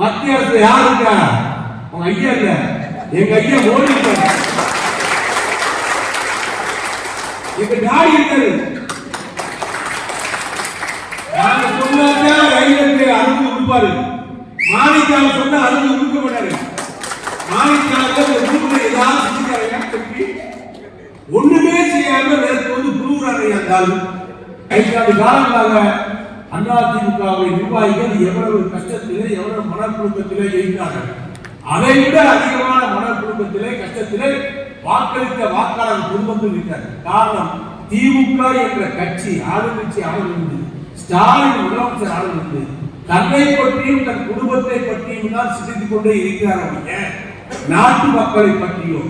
மத்திய அரசு யார் இருக்கா? உங்க ஐயா இல்ல. எங்க ஐயா மோடி இருக்காரு எங்க டாடி இருக்காரு நாங்க சொன்னாக்கா ரயிலுக்கு அனுப்பி கொடுப்பாரு. மாணிக்கால சொன்னா அனுப்பி கொடுக்க மாட்டாரு. மாணிக்கால ஊர்ல ஏதாவது செஞ்சுட்டாரு ஒண்ணுமே செய்யாம நேற்று வந்து புழுவுறாங்க இருந்தாலும் ஐந்தாண்டு காலங்களாக அதிமுகவை நிர்வாகிகள் எவ்வளவு கஷ்டத்திலே எவ்வளவு மனக்குழுக்கத்திலே இருக்கிறார்கள் அதை விட அதிகமான மனக்குழுக்கத்திலே கஷ்டத்திலே வாக்களித்த வாக்காளர் குடும்பத்தில் இருக்கிறார் காரணம் திமுக என்ற கட்சி ஆளுங்கட்சி ஆளுநர் ஸ்டாலின் முதலமைச்சர் ஆளுநர் தன்னை பற்றியும் தன் குடும்பத்தை பற்றியும் தான் சிந்தித்துக் கொண்டே இருக்கிறார்கள் நாட்டு மக்களை பற்றியோ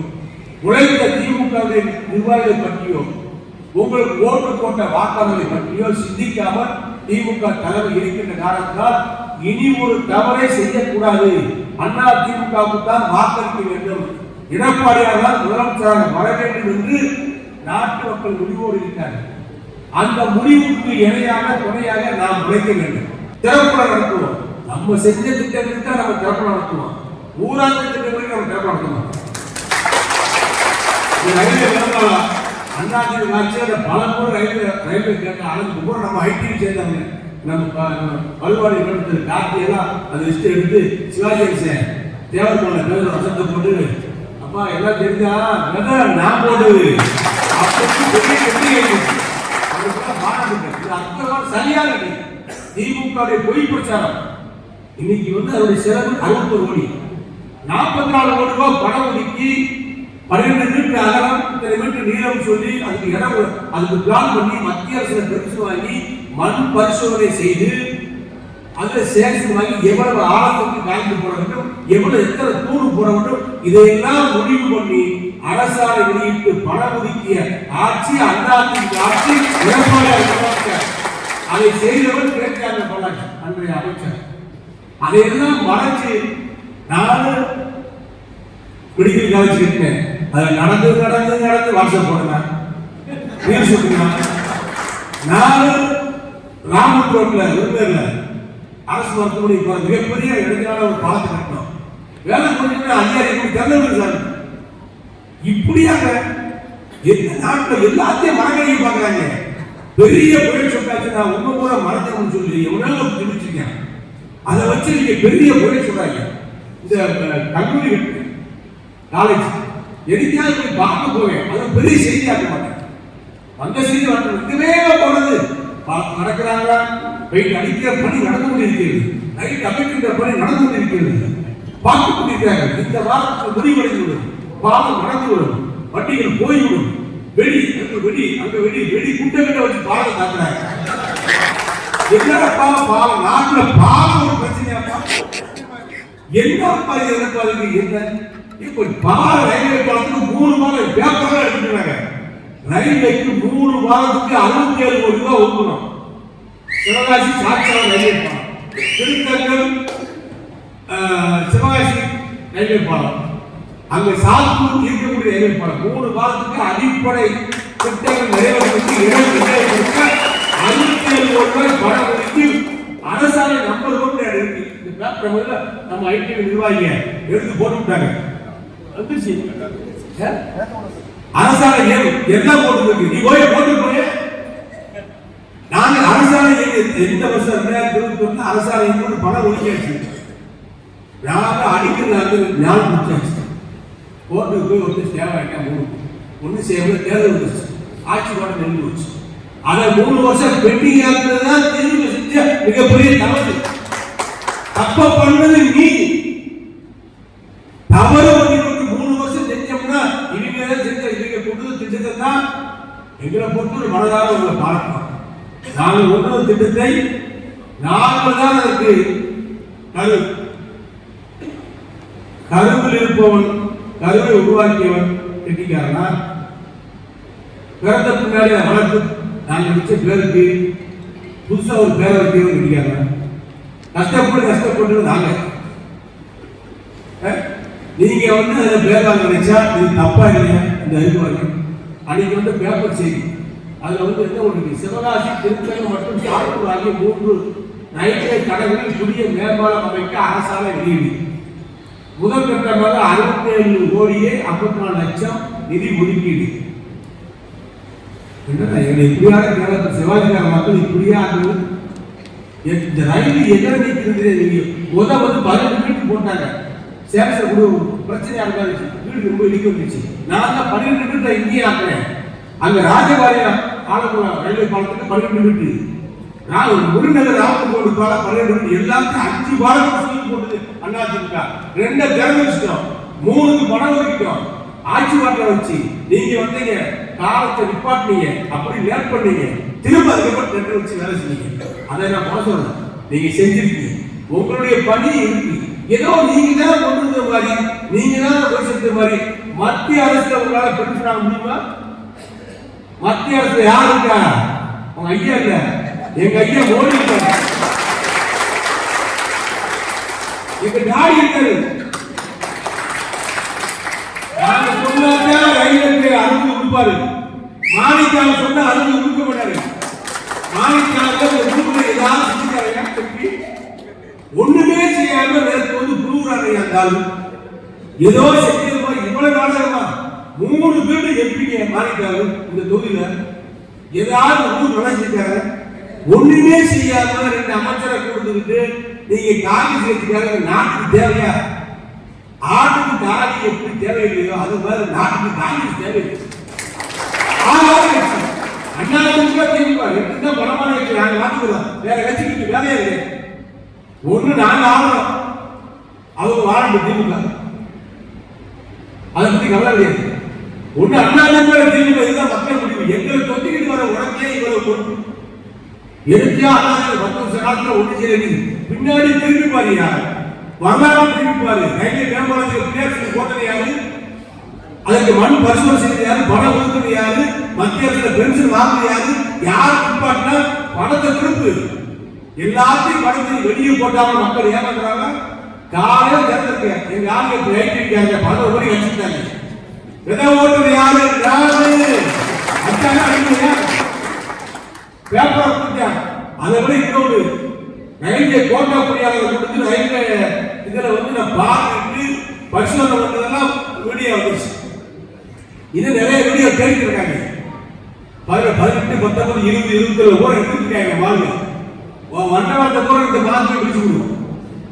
உழைத்த திமுக நிர்வாகிகளை பற்றியோ உங்களுக்கு ஓட்டு போட்ட வாக்காளர்களை பற்றியோ சிந்திக்காமல் திமுக தலைமை இருக்கின்ற காரணத்தால் இனி ஒரு தவறை செய்யக்கூடாது. அண்ணா திமுகவுக்கு தான் வாக்களிக்க வேண்டும். எடப்பாடியார் தான் முதலமைச்சராக வர வேண்டும் என்று நாட்டு மக்கள் முடிவோடு இருக்கிறார்கள் அந்த முடிவுக்கு இணையாக துணையாக நாம் உழைக்க வேண்டும். திறப்படம் நடத்துவோம். நம்ம செஞ்ச திட்டங்களுக்கு தான் நம்ம திறப்படம் நடத்துவோம். ஊராட்சி திட்டங்களுக்கு நம்ம திறப்படம் நடத்துவோம் இந்த ரயில்வே விளம்பரம் ஆட்சியில் பல முறை ரயில்வே ரயில்வே கேட்க அளவுக்கு கூட நம்ம ஐடி சேர்ந்தவங்க நம்ம பல்வாடி கட்டத்தில் கார்த்தியெல்லாம் அது அந்த லிஸ்ட் எடுத்து சிவாஜி கணேசன் தேவர்மலை பேர் வசத்தை போட்டு அப்பா எல்லாம் தெரிஞ்சா விதை நான் போடுது அப்படின்னு பெரிய வெற்றி ஆயிடுச்சு. அவருக்கெல்லாம் மாநாடு இருக்கு. இது சரியான இது. பொய் பிரச்சாரம் இன்னைக்கு வந்து அதோட செலவு அறுபத்தொரு கோடி நாற்பத்தி நாலு கோடி ரூபாய் பணம் ஒதுக்கி பன்னிரெண்டு மீட்டர் அகலம் இத்தனை மீட்டர் நீளம் சொல்லி அதுக்கு இடம் அதுக்கு பிளான் பண்ணி மத்திய அரசு பெருசு வாங்கி மண் பரிசோதனை செய்து அந்த சேகரித்து வாங்கி எவ்வளவு ஆழத்துக்கு காய்ந்து போட வேண்டும் எவ்வளவு எத்தனை தூணு போட வேண்டும் இதையெல்லாம் முடிவு பண்ணி அரசாணை வெளியிட்டு பணம் ஒதுக்கிய ஆட்சி அண்ணாத்தின் ஆட்சி எடப்பாடியார் அதை செய்தவர் கேட்டாங்க அன்றைய அமைச்சர். அதையெல்லாம் மறைச்சு நானும் மெடிக்கல் காலேஜ் இருக்கேன் அதில் நடந்து நடந்து நடந்து வாட்ஸ்அப் போடுவேன் ரீல்ஸ் விட்டுருவேன் நான் ராமன் ரோட்ல விருந்தர்ல அரசு மருத்துவமனை இப்போ மிகப்பெரிய இடத்திலான ஒரு பாலத்தை கட்டணும் வேலை கொஞ்சம் அதிகாரி கூட திறந்து சார். இப்படியாக எந்த நாட்டில் எல்லாத்தையும் மரக்கடிக்க பார்க்குறாங்க. பெரிய புயல் சொன்னாச்சு நான் உங்க கூட மறந்துக்கணும்னு சொல்லி எவ்வளோ தெரிவிச்சிருக்கேன் அதை வச்சு நீங்கள் பெரிய புயல் சொல்றாங்க இந்த கல்லூரி காலேஜ் எதுக்காக போய் பார்க்க போவேன்? அது பெரிய செய்தியாக மாட்டேன். அந்த செய்தி வரணும் இதுவே போனது. நடக்கிறாங்களா? வெயிட் அடிக்கிற பணி நடந்து கொண்டிருக்கிறது. நைட் அமைக்கின்ற பணி நடந்து கொண்டிருக்கிறது. பார்த்து கொண்டிருக்கிறார்கள். இந்த வாரத்தில் முடிவடைந்து விடும் பாலம் நடந்து விடும் வண்டிகள் போய்விடும். வெடி அங்க வெடி அங்க வெடி வெடி குண்டை கிட்ட வச்சு பாலம் தாக்குறாங்க. என்னப்பா பாலம்? நாட்டுல பாலம் ஒரு பிரச்சனையாப்பா என்னப்பா இது? என்னப்பா என்ன? இப்போ பால ரயில்வே பாலத்துக்கு மூணு மாதம் பேப்பர்லாம் எடுத்துக்கிறாங்க ரயில்வேக்கு மூணு மாதத்துக்கு அறுபத்தி ஏழு கோடி ரூபாய் ஒதுக்கணும். சிவகாசி சாட்சியாளர் ரயில்வே பாலம். திருத்தங்கல் சிவகாசி ரயில்வே பாலம். அங்கே சாத்தூர் இருக்கக்கூடிய ரயில்வே பாலம். மூணு மாதத்துக்கு அடிப்படை திட்டங்கள் நிறைவேற்றி இடம் நிறைவேற்ற அறுபத்தி ஏழு கோடி ரூபாய் பணம் ஒதுக்கி அரசாணை நம்பர் கொண்டு இருக்கு இந்த பேப்பர் முதல்ல நம்ம ஐடி நிர்வாகிங்க எடுத்து போட்டு விட்டாங்க. வந்துருச்சு என்ன போட்டு நீ போய் போட்டு போய் நாங்க எந்த வருஷம் ரெண்டாயிரத்தி இருபத்தி ஒண்ணு அரசாணை பணம் ஒதுக்கியாச்சு நாங்க அடிக்கிறாங்க வந்து ஞாபகம் முடிச்சாச்சு கோர்ட்டுக்கு போய் வந்து சேவை மூணு. ஒண்ணு சேவை தேர்தல் வந்துச்சு ஆட்சி பாடம் நின்று வச்சு அதை மூணு வருஷம் பெண்டிங் ஆக்குறது தான் தெரிவு செஞ்ச மிகப்பெரிய தவறு. தப்ப பண்ணது நீ. தவறு இவங்க தான் செஞ்ச கொண்டு திட்டத்தை தான் எங்களை பொறுத்து ஒரு மனதாக உங்களை பார்க்கணும் நாங்கள் கொண்டு திட்டத்தை நாங்கள் தான் அதற்கு கரு கருவில் இருப்பவன் கருவை உருவாக்கியவன் கெட்டிக்காரனா பிறந்த பின்னாடி அதை வளர்த்து நாங்கள் வச்ச பேருக்கு புதுசாக ஒரு பேரை வைக்கிறவன் கெட்டிக்காரனா கஷ்டப்பட்டு கஷ்டப்பட்டு நாங்க. அஹ், நீங்க வந்து அதை பேராக நினைச்சா இது தப்பா இல்லையா? இந்த அறிவு அன்னைக்கு வந்து பேப்பர் செய்தி. அதுல வந்து என்ன ஒன்று சிவகாசி திருத்தணி மற்றும் சாத்தூர் ஆகிய மூன்று ரயில்வே கடலில் புதிய மேம்பாலம் அமைக்க அரசாணை வெளியீடு. முதல் கட்டமாக அறுபத்தி ஏழு கோடியே ஐம்பத்தி நாலு லட்சம் நிதி ஒதுக்கீடு. என்னடா எங்களை இப்படியாக கேரள சிவாஜிகார மக்கள் இப்படியாக இந்த ரயில் எங்க நீங்க முதல் வந்து பதினெட்டு வீட்டு போட்டாங்க. சேலத்துல கூட பிரச்சனை பிரச்சனையா இருக்காது வீடு ரொம்ப இடிக்க வந்துச்சு நான் தான் பன்னிரெண்டு மீட்டர் இங்கேயே ஆக்குறேன் அங்க ராஜபாளையம் ஆலப்புழா ரயில்வே பாலத்துக்கு பன்னிரெண்டு மீட்டர் நான் ஒரு முருநகர் போட்டு பாலம் பன்னிரெண்டு மீட்டர் எல்லாத்தையும் அஞ்சு பாலத்துக்கு சொல்லி போட்டு அண்ணா ரெண்டை திறந்து வச்சுட்டோம். மூணுக்கு பணம் ஒதுக்கிட்டோம். ஆட்சி மாற்றம் வச்சு நீங்க வந்தீங்க. காலத்தை நிப்பாட்டினீங்க. அப்படி லேட் பண்ணீங்க. திரும்ப அதுக்கப்புறம் டெண்டர் வச்சு வேலை செஞ்சீங்க. அதை நான் பண்ண சொல்றேன் நீங்க செஞ்சிருக்கீங்க. உங்களுடைய பணி இருக்கு. ஏதோ நீங்க தான் கொண்டு வந்த மாதிரி நீங்க தான் போய் மாதிரி மத்திய அரசு உங்களால பெருசு முடியுமா? மத்திய அரசு யார் இருக்கா? உங்க ஐயா இல்ல. எங்க ஐயா மோடி எங்க டாடி இருக்காரு. நாங்க சொன்னாதான் ரயிலுக்கு அனுமதி கொடுப்பாரு. மாணிக்கால சொன்ன அனுமதி கொடுக்க மாட்டாரு மாணிக்கால உறுப்பினர் ஏதாவது செஞ்சுட்டாருங்க திருப்பி ஒண்ணுமே செய்யாம நேரத்து வந்து புழுவுறாங்க இருந்தாலும் ஏதோ செஞ்சது மாதிரி இவ்வளவு நாடகமா? மூணு பேர் எப்படிங்க மாறிட்டாரு இந்த தொகுதியில ஏதாவது ஊர் நுழைஞ்சிட்டாரு ஒண்ணுமே செய்யாம ரெண்டு அமைச்சரை கொடுத்துக்கிட்டு நீங்க காங்கிரஸ் கட்சிக்காரங்க நாட்டுக்கு தேவையா? ஆட்டுக்கு தாடி எப்படி தேவையில்லையோ அது மாதிரி நாட்டுக்கு காங்கிரஸ் தேவையில்லை. ஆளாவது கட்சி அண்ணா திமுக திமுக ரெண்டு தான் பலமான கட்சி நாங்க மாத்திக்கிறோம். வேற கட்சிக்கு வேலையே இல்லை. ஒண்ணு நாங்க ஆளுறோம் அவங்க வாழணும் திமுக. அதை பத்தி கவலை கிடையாது. ஒண்ணு அண்ணாதிமுக திமுக இதுதான் மக்கள் முடிவு. எங்களை தொட்டிக்கிட்டு வர உடனே இவ்வளவு பொறுப்பு. எதுக்கா அண்ணாதிமுக பத்து வருஷ காலத்துல ஒண்ணு செய்யறது பின்னாடி திரும்பி பாரு யார்? வரலாறு திரும்பி பாரு. ரயில்வே மேம்பாலத்துக்கு பேசுறது போட்டது யாரு? அதுக்கு மண் பரிசோதனை செய்யறது யாரு? பணம் ஒதுக்குறது யாரு? மத்திய அரசு பென்ஷன் வாங்குறது யாரு? யார் நிப்பாட்டினா? பணத்தை திருப்பு. எல்லாத்தையும் பணத்தை வெளியே போட்டாலும் மக்கள் ஏமாத்துறாங்க. காலையில் திறந்திருக்க எங்க ஆளுங்க இப்ப ஏற்றிருக்காங்க ஓடி வச்சுட்டாங்க விதை ஓட்டுறது யாரு? யாரு? அச்சாங்க அடிக்கலையா பேப்பர் கொடுத்தேன் அதை விட இன்னொரு ரயில்வே கோட்டா பொறியாளர் கொடுத்து ரயில்வே வந்து நான் பார்த்துட்டு பரிசோதனை பண்ணதெல்லாம் வீடியோ வந்துச்சு இது நிறைய வீடியோ தேடிட்டு பதினெட்டு பதினெட்டு பத்தொன்பது இருபது இருபத்தி கூட எடுத்துருக்காங்க மாறு வண்டவாளத்தை கூட இந்த பிடிச்சு விடுவோம்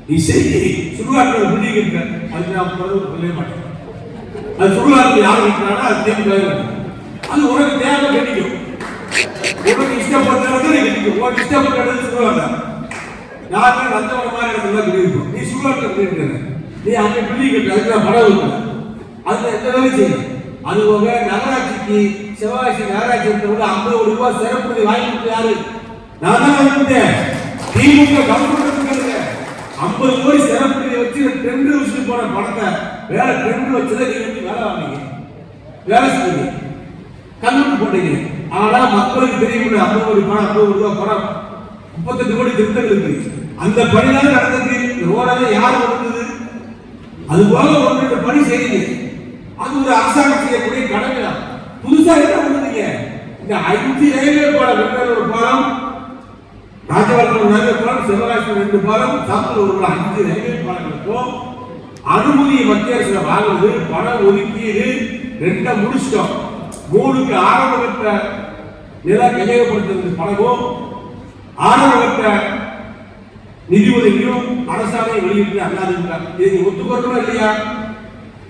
நீ செய்தி சுடுகாட்டில் பில்டிங் இருக்க. அது நான் பிறகு சொல்ல மாட்டேன். அது சுடுகாட்டில் யார் இருக்கிறாரோ அது தேவை அது உனக்கு தேவை கிடைக்கும் உனக்கு இஷ்டப்பட்டது நீ கிடைக்கும் உனக்கு இஷ்டப்பட்டது சுடுவாங்க யாருமே வந்தவங்க மாதிரி இடத்துல கிடைக்கும் நீ சுடுகாட்டில் கிடைக்கிற நீ அங்கே பில்டிங் கட்டு அதுக்கு நான் படம் இருக்கேன் அதுல எந்த வேலை செய்யும் அது போக நகராட்சிக்கு சிவகாசி நகராட்சி இருக்கிறவங்க ஐம்பது ரூபாய் சிறப்பு நிதி வாங்கி கொடுத்தது யாரு? நான் தான் வாங்கி திமுக கவர்மெண்ட் ஐம்பது கோடி சிறப்பு வச்சு டெண்டர் வச்சுட்டு போன பணத்தை வேற டெண்டர் வச்சதை நீங்க வந்து வேலை வாங்கிங்க வேலை செய்யுங்க கண்ணுக்கு போட்டீங்க. ஆனா மக்களுக்கு தெரியும் ஐம்பது கோடி பணம் ஐம்பது ரூபா ரூபாய் பணம். முப்பத்தெட்டு கோடி திருத்தங்கள் இருக்கு. அந்த பணிதான் நடந்தது ரோடெல்லாம் யார் வந்தது? அது போல ஒன்று ரெண்டு பணி செய்யுங்க. அது ஒரு அரசாங்கம் செய்யக்கூடிய கடமை தான் புதுசா என்ன பண்ணுறீங்க இந்த அஞ்சு ரயில்வே பாலம் ஒரு பாலம் ராஜபாளையம் ஒரு பாலம் சிவகாசி ரெண்டு பாலம் சாப்பிட்டு ஒரு அஞ்சு ரயில்வே பாலங்களுக்கும் அனுமதி மத்திய அரசு வாங்குறது பண ஒதுக்கீடு ரெண்டை முடிச்சிட்டோம். மூணுக்கு ஆரம்ப கட்ட நில கையகப்படுத்துறது பணமும் ஆரம்ப கட்ட நிதி உதவியும் அரசாணை வெளியிட்டு அண்ணாதிமுக. இதை நீ ஒத்துக்கொள்ளணும் இல்லையா?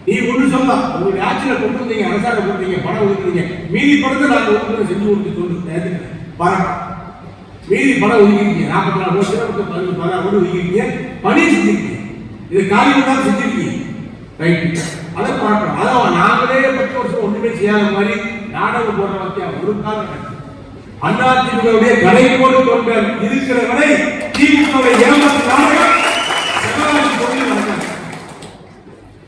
நீ ஒண்ணு சொல்லலாம் உங்களுடைய ஆட்சியில கொடுத்துருந்தீங்க அரசாங்கம் கொடுத்தீங்க பணம் ஒதுக்குறீங்க மீதி பணத்தை நாங்கள் ஒதுக்குற செஞ்சு கொடுத்து சொல்லு பாராட்டு மீதி பணம் ஒதுக்கிருக்கீங்க நாற்பத்தி நாலு வருஷம் பதினஞ்சு பதினாறு கோடி ஒதுக்கிருக்கீங்க பணி செஞ்சிருக்கீங்க. இது காரியம் தான் செஞ்சிருக்கீங்க. ரைட் அதை பார்க்கணும் அதான் நாங்களே பத்து வருஷம் ஒண்ணுமே செய்யாத மாதிரி நாடகம் போடுற வத்தியா ஒரு காலம் அண்ணா திமுகவுடைய கடை போடு தொண்டர் இருக்கிற வரை திமுகவை ஏமாற்று நாடகம்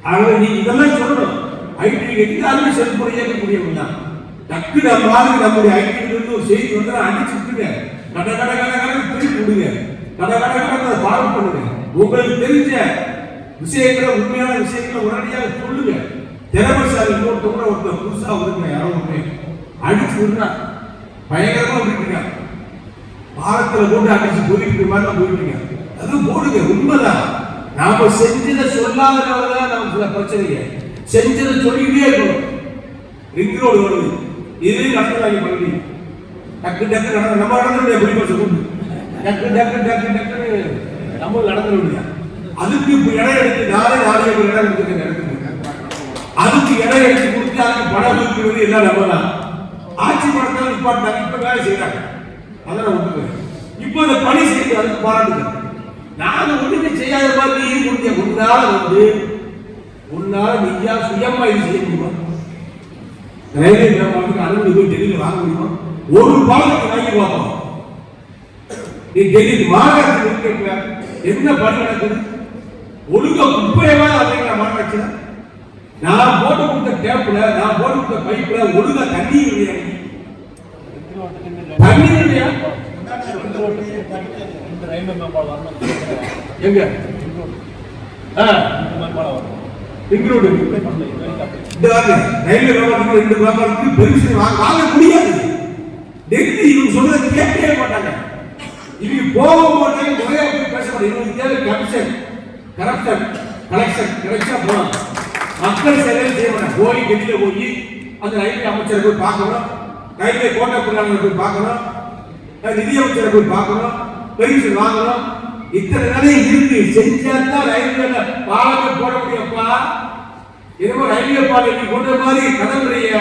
ஆகவே நீ இதெல்லாம் சொல்லணும். ஐடி எல்லாருமே செல்போன் இயக்கக்கூடியவங்க தான். டக்கு நம்ம மாதிரி நம்முடைய ஐடி இருந்து ஒரு செய்தி வந்து அடிச்சு விட்டுங்க கட கட கட கட திருப்பி விடுங்க கட கட கட ஃபாலோ பண்ணுங்க. உங்களுக்கு தெரிஞ்ச விஷயங்களை உண்மையான விஷயங்களை உடனடியாக சொல்லுங்க. திறமைசாலி இன்னொருத்தவங்க ஒருத்தர் புதுசா வருங்க யாரோ ஒன்று அடிச்சு விடுறா. பயங்கரமா விட்டுருக்காங்க பாலத்துல போட்டு அடிச்சு போயிட்டு மாதிரி தான் போயிட்டீங்க அது போடுங்க உண்மைதான். நாம செஞ்சதை சொல்லாதனாலதான் நமக்கு சில பிரச்சனைங்க. செஞ்சதை சொல்லிக்கிட்டே இருக்கணும். ரிங் ரோடு வருது. இது நடத்துறாங்க பண்ணி டக்கு டக்கு நடந்து நம்ம நடந்து எப்படி பஸ் கொண்டு டக்கு டக்கு டக்கு டக்குன்னு நம்ம நடந்துட முடியாது அதுக்கு இப்போ இடம் எடுத்து நாளை நாளைக்கு ஒரு இடம் எடுத்து நடக்குது அதுக்கு இடம் எடுத்து கொடுத்து அதுக்கு பணம் கொடுக்கிறது எல்லாம் நம்ம தான் ஆட்சி படத்தால் நிப்பாட்டினாங்க இப்ப வேலை செய்யறாங்க அதெல்லாம் ஒன்று இப்போ அந்த பணி செய்து அதுக்கு பாராட்டுங்க நாங்கள் ஒன்றுமே செய்யாத மாதிரி நீ முடிஞ்ச உன்னால வந்து உன்னால நீயா சுயமா இது செய்ய முடியுமா? ரயில்வே வியாபாரத்துக்கு அனுமதி போய் டெல்லியில் வாங்க முடியுமா? ஒரு பாலத்துக்கு வாங்கி பார்ப்போம் நீ டெல்லி மாநகரத்தில் இருக்கிற என்ன பணி நடக்குது? ஒழுங்க குப்பையவா அப்படிங்கிற மாநகராட்சியில நான் போட்டு கொடுத்த டேப்ல நான் போட்டு கொடுத்த பைப்ல ஒழுங்க தண்ணி இல்லையா? தண்ணி இல்லையா? எங்க? இந்த ரயில்வே வியாபாரத்துக்கு ரெண்டு வியாபாரத்துக்கு பெருசு வாங்க முடியாது. டெல்லி இவங்க சொல்றதை கேட்கவே மாட்டாங்க. இவங்க போக மாட்டாங்க முறையா போய் பேச மாட்டாங்க. இவங்களுக்கு தேவை கமிஷன் கரப்ஷன் கலெக்ஷன் கிடைச்சா போகலாம். மக்கள் செலவு செய்ய மாட்டாங்க. போய் டெல்லியில் போய் அந்த ரயில்வே அமைச்சரை போய் பார்க்கணும். ரயில்வே கோட்டை பிள்ளைங்களை போய் பார்க்கணும். நிதியமைச்சரை போய் பார்க்கணும். பெர்மிஷன் வாங்கணும். இத்தனை நாளையும் இருந்து செஞ்சா தான் ரயில்வேல பாலத்தை போட முடியும்ப்பா. என்னமோ ரயில்வே பாலம் கொண்ட மாதிரி கடவுளுடைய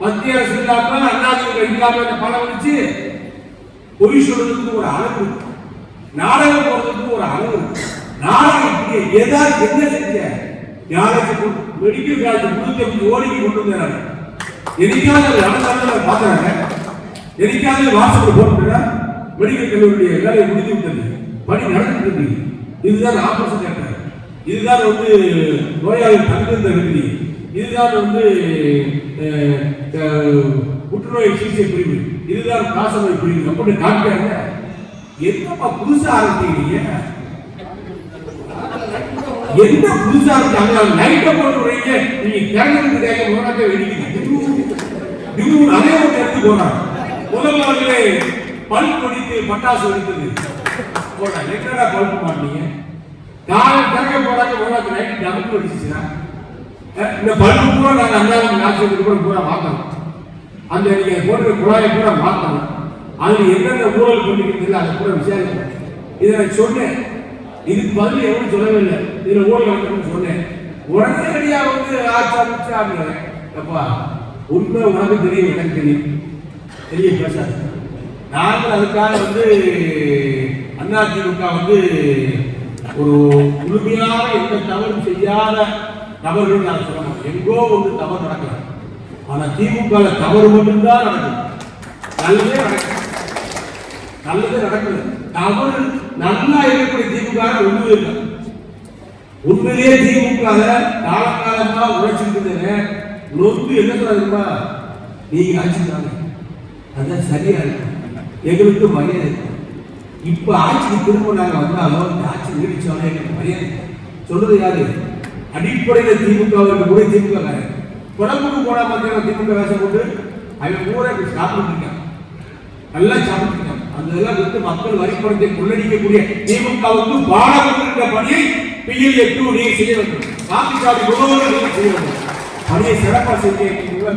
மத்திய அரசு இல்லாம அண்ணாதிமுக இல்லாம இந்த பணம் வச்சு பொய் சொல்றதுக்கு ஒரு அளவு இருக்கு. நாடகம் போடுறதுக்கு ஒரு அளவு இருக்கு. நாடகம் எதா என்ன செஞ்ச? யாருக்கு மெடிக்கல் காலேஜ் முடிஞ்ச அஞ்சு ஓடிக்கு கொண்டு வந்தாங்க என்னைக்காவது அது பார்க்குறாங்க பாக்குறாங்க வாசல் வாட்ஸ்அப்ல போட்டுட்டா மெடிக்கல் கல்லூரியுடைய வேலையை முடிந்து விட்டது. பணி நடந்துட்டு இருக்கு இதுதான் ஆபரேஷன் தேட்டர் இதுதான் வந்து நோயாளி தங்கிருந்த விடுதி இதுதான் வந்து புற்றுநோய் சிகிச்சை பிரிவு. இதுதான் காசநோய் பிரிவு. அப்படின்னு காட்டுறாங்க என்னப்பா புதுசா ஆரம்பிக்கிறீங்க? என்ன புதுசா இருக்காங்க லைட்டை போட்டு விடுறீங்க நீங்க கேட்கறதுக்கு தேங்க போனாக்க வெடிக்கிறீங்க திடீர்னு அதே ஒரு எடுத்து போனாங்க முதல்ல அவர்களே பல் குடித்து பட்டாசு வெடித்தது. போடா என்னடா பல்ப் மாட்டீங்க காலை திறக்க போனாக்க போனாக்க நைட்டு நமக்கு வெடிச்சுச்சுன்னா இந்த பல்பு பூரா நாங்கள் அஞ்சாவது நாட்களுக்கு கூட பூரா மாற்றணும் அந்த நீங்கள் போடுற குழாயை பூரா மாற்றணும் அதில் என்னென்ன ஊழல் பண்ணிக்கிறது அதை பூரா விசாரிக்கணும். இதை நான் சொன்னேன். இதுக்கு பதில் எவனும் சொல்லவே இல்லை இதுல ஊழல் நடக்கணும்னு சொன்னேன். உடனடியா வந்து ஆச்சா முடிச்சாங்க அப்பா உண்மை உனக்கு தெரியும் எனக்கு தெரியும். தெரிய பேசாது. நாங்கள் அதுக்காக வந்து அதிமுக வந்து ஒரு முழுமையாக எந்த தவறும் செய்யாத தவறுகள் நான் சொல்ல மாட்டேன். எங்கோ ஒன்று தவறு நடக்கலாம் ஆனால் திமுக தவறு மட்டும்தான் நடக்கும் நல்லதே நடக்கும் நல்லதே நடக்குது தவறு நல்லா இருக்கக்கூடிய திமுக ஒண்ணுமே இல்லை. உண்மையிலேயே திமுக காலகாலமா உழைச்சிருக்குதுங்க நொந்து என்ன சொல்றதுமா நீங்க ஆட்சி தாங்க அதான் சரியா இருக்கும். எங்களுக்கு மரியாதை இருக்கும் இப்ப ஆட்சிக்கு திரும்ப நாங்க வந்தாலும் இந்த ஆட்சி நீடிச்சாலும் எங்களுக்கு மரியாதை சொல்றது யாரு? அடிப்படையில் திமுக கூட திமுக காரன் குழம்புக்கு போனா பார்த்தீங்கன்னா திமுக வேஷம் போட்டு அவன் பூரா இப்படி சாப்பிட்டு நல்லா சாப்பிட்டுருக்காங்க அந்த இதெல்லாம் விட்டு மக்கள் வரிப்பணத்தை கொள்ளடிக்கக்கூடிய திமுகவுக்கு பாடப்பட்டிருக்கிற பணியை பிஎல் எட்டு நீங்க செய்ய வேண்டும். வாக்குச்சாவடி முழுவதும் நீங்க செய்ய வேண்டும். பணியை சிறப்பாக செய்ய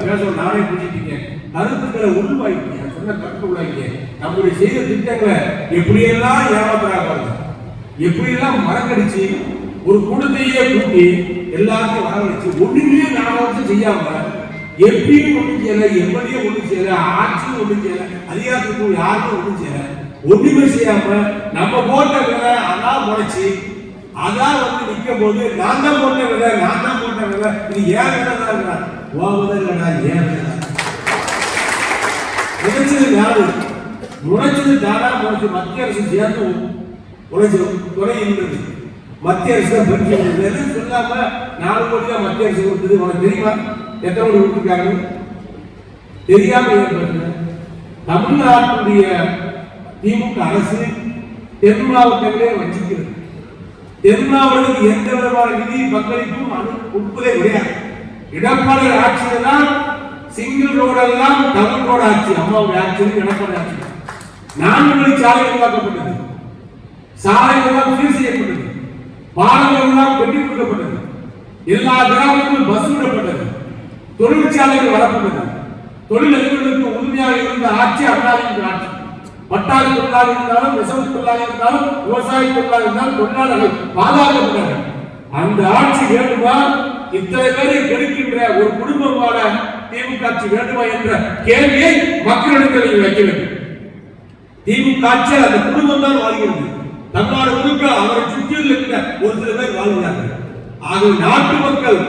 பேச நானே புரிஞ்சுட்டீங்க கருத்துக்களை உள்வாய்ப்பீங்க சொன்ன கருத்து உள்ளாங்க நம்முடைய செய்த திட்டங்களை எப்படியெல்லாம் ஏமாத்துறாங்க எப்படியெல்லாம் மறக்கடிச்சு ஒரு கூட்டத்தையே கூட்டி எல்லாத்தையும் வரவழைச்சு ஒண்ணுமே நாலு செய்யாம எப்பயும் ஒண்ணும் செய்யல எப்படியும் ஒண்ணும் செய்யல ஆட்சியும் ஒண்ணும் செய்யல அதிகாரத்துக்கு யாருக்கும் ஒண்ணும் செய்யல. ஒண்ணுமே செய்யாம நம்ம போட்ட விலை அதான் முளைச்சு அதான் வந்து நிற்கும் போது நான் தான் போட்ட விலை நான் தான் போட்ட விலை இது ஏன் விதை தான் இருக்கா? இல்லடா ஏன் விதை? நினைச்சது முளைச்சது யாரு? முளைச்சது தானா முளைச்சு மத்திய அரசு சேர்ந்து உழைச்சிடும் துறை இருந்தது மத்திய அரசு தான் சொல்லாம நாலு கோடி தான் மத்திய அரசு கொடுத்தது. உனக்கு தெரியுமா? எத்தனை கோடி கொடுத்துருக்காங்க? தெரியாம தமிழ்நாட்டுடைய திமுக அரசு தென் மாவட்டங்களே வச்சிருக்கிறது தென் மாவட்டத்துக்கு எந்த விதமான நிதி பங்களிப்பும் அனு கொடுப்பதே கிடையாது. எடப்பாடி ஆட்சியில தான் சிங்கிள் ரோடெல்லாம் தமிழ் ரோடு ஆட்சி. அம்மாவுடைய ஆட்சி எடப்பாடி ஆட்சி நான்கு வழி சாலை உருவாக்கப்பட்டது. சாலை உருவாக்கம் செய்யப்பட்டது. பாலங்கள் எல்லாம் கட்டி கொடுக்கப்பட்டது எல்லா கிராமத்திலும் பஸ் விடப்பட்டது. தொழிற்சாலைகள் வரப்பட்டது தொழில் அதிபர்களுக்கு உறுதியாக இருந்த ஆட்சி அண்ணாவின் ஆட்சி. பட்டாளி தொழிலாக இருந்தாலும் நெசவு தொழிலாக இருந்தாலும் விவசாய தொழிலாக இருந்தாலும் தொழிலாளர்கள் பாதுகாக்கப்பட்டார்கள் அந்த ஆட்சி வேண்டுமா? இத்தனை பேரை கெடுக்கின்ற ஒரு குடும்பமான திமுக ஆட்சி வேண்டுமா என்ற கேள்வியை மக்களிடத்தில் வைக்க வேண்டும். திமுக ஆட்சியில் அந்த குடும்பம் தான் வாழ்கிறது. தமிழ்நாடு முழுக்க அவரை சுற்றியில் இருக்கிற ஒரு சில பேர் வாழ்கிறார்கள் ஆகவே நாட்டு மக்கள்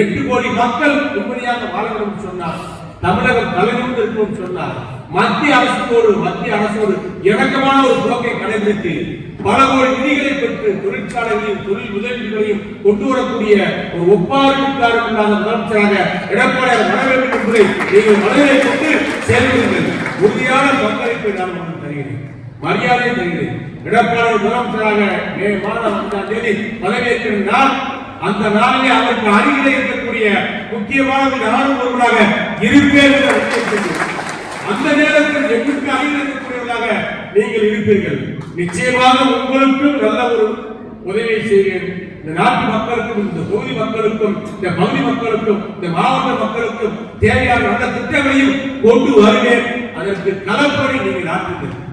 எட்டு கோடி மக்கள் உண்மையாக வாழணும் சொன்னார். தமிழகம் தலைநிமிர்ந்து இருக்கும் சொன்னார். மத்திய அரசோடு மத்திய அரசோடு இணக்கமான ஒரு போக்கை கடைபிடித்து பல கோடி நிதிகளை பெற்று தொழிற்சாலைகளையும் தொழில் முதலீடுகளையும் கொண்டு வரக்கூடிய ஒரு ஒப்பாரிக்காரர் முதலமைச்சராக எடப்பாடியார் வர வேண்டும் என்பதை நீங்கள் மனதிலே கொண்டு செயல்படுங்கள். உறுதியான பங்களிப்பை நான் உங்களுக்கு தருகிறேன். மரியாதை தருகிறேன். எடப்பாடி முதலமைச்சராக மே மாதம் அஞ்சாம் தேதி பதவியேற்கிற அந்த நாளிலே அவருக்கு அருகிலே இருக்கக்கூடிய முக்கியமான யாரும் ஒருவராக இருப்பேன் அந்த நேரத்தில் எங்களுக்கு அருகில் இருக்கக்கூடியவர்களாக நீங்கள் இருப்பீர்கள். நிச்சயமாக உங்களுக்கும் நல்ல ஒரு உதவியை செய்வேன். இந்த நாட்டு மக்களுக்கும் இந்த தொகுதி மக்களுக்கும் இந்த பகுதி மக்களுக்கும் இந்த மாவட்ட மக்களுக்கும் தேவையான நல்ல திட்டங்களையும் கொண்டு வருவேன். அதற்கு களப்பணி நீங்கள் ஆற்றுங்கள்.